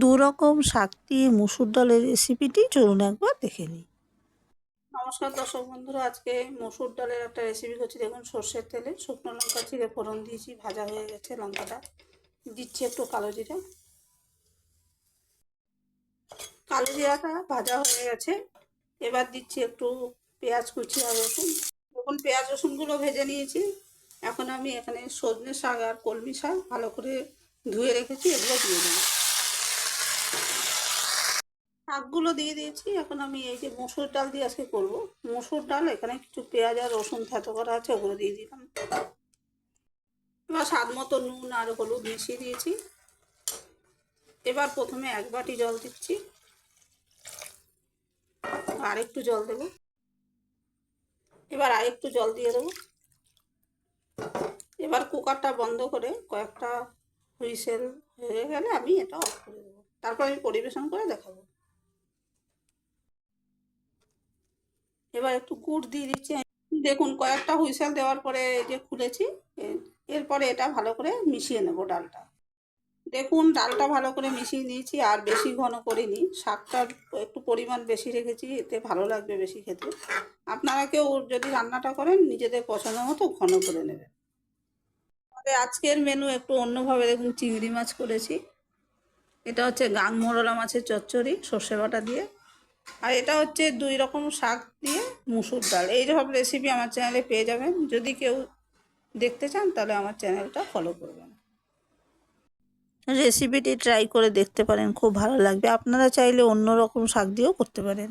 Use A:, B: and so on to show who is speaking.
A: দু রকম শাক দিয়ে মুসুর ডালের রেসিপিটি চলুন একবার দেখে নিই।
B: নমস্কার দর্শক বন্ধুরা, আজকে মসুর ডালের একটা রেসিপি করছি। দেখুন, সর্ষের তেলে শুকনো লঙ্কা চিড়ে ফোড়ন দিয়েছি, ভাজা হয়ে গেছে লঙ্কাটা। দিচ্ছি একটু কালো জিরা। কালো জিরাটা ভাজা হয়ে গেছে। এবার দিচ্ছি একটু পেঁয়াজ কুচি আর রসুন। দেখুন, পেঁয়াজ রসুনগুলো ভেজে নিয়েছি। এখন আমি এখানে সজনে শাক আর কলমি শাক ভালো করে ধুয়ে রেখেছি, এগুলো দিয়ে দেবো। শাকগুলো দিয়ে দিয়েছি। এখন আমি এই যে মসুর ডাল দিয়ে আজকে করব। মসুর ডাল, এখানে কিছু পেঁয়াজ আর রসুন থেতো করা আছে, ওগুলো দিয়ে দিলাম। এবার স্বাদ মতো নুন আর হলুদ মিশিয়ে দিয়েছি। এবার প্রথমে এক বাটি জল দিচ্ছি। আর একটু জল দেবো। এবার আরেকটু জল দিয়ে দেবো। এবার কুকারটা বন্ধ করে কয়েকটা হুইসেল হয়ে গেলে আমি এটা অফ করে দেবো। তারপর আমি পরিবেশন করে দেখাবো। এবার একটু গুড় দিয়ে দিচ্ছি। দেখুন, কয়েকটা হুইসেল দেওয়ার পরে যে খুলেছি এরপরে এটা ভালো করে মিশিয়ে নেব ডালটা। দেখুন, ডালটা ভালো করে মিশিয়ে নিয়েছি, আর বেশি ঘন করিনি। শাকটার একটু পরিমাণ বেশি রেখেছি, এতে ভালো লাগবে বেশি খেতে। আপনারা কেউ যদি রান্নাটা করেন, নিজেদের পছন্দ মতো ঘন করে নেবেন। আমাদের আজকের মেনু একটু অন্যভাবে দেখুন, চিংড়ি মাছ করেছি। এটা হচ্ছে গাং মোরলা মাছের চচ্চড়ি, সর্ষে বাটা দিয়ে। আর এটা হচ্ছে দুই রকম শাক দিয়ে মুসুর ডাল। এই সব রেসিপি আমার চ্যানেলে পেয়ে যাবেন। যদি কেউ দেখতে চান, তাহলে আমার চ্যানেলটা ফলো করবেন।
A: রেসিপিটি ট্রাই করে দেখতে পারেন, খুব ভালো লাগবে। আপনারা চাইলে অন্য রকম শাক দিয়েও করতে পারেন।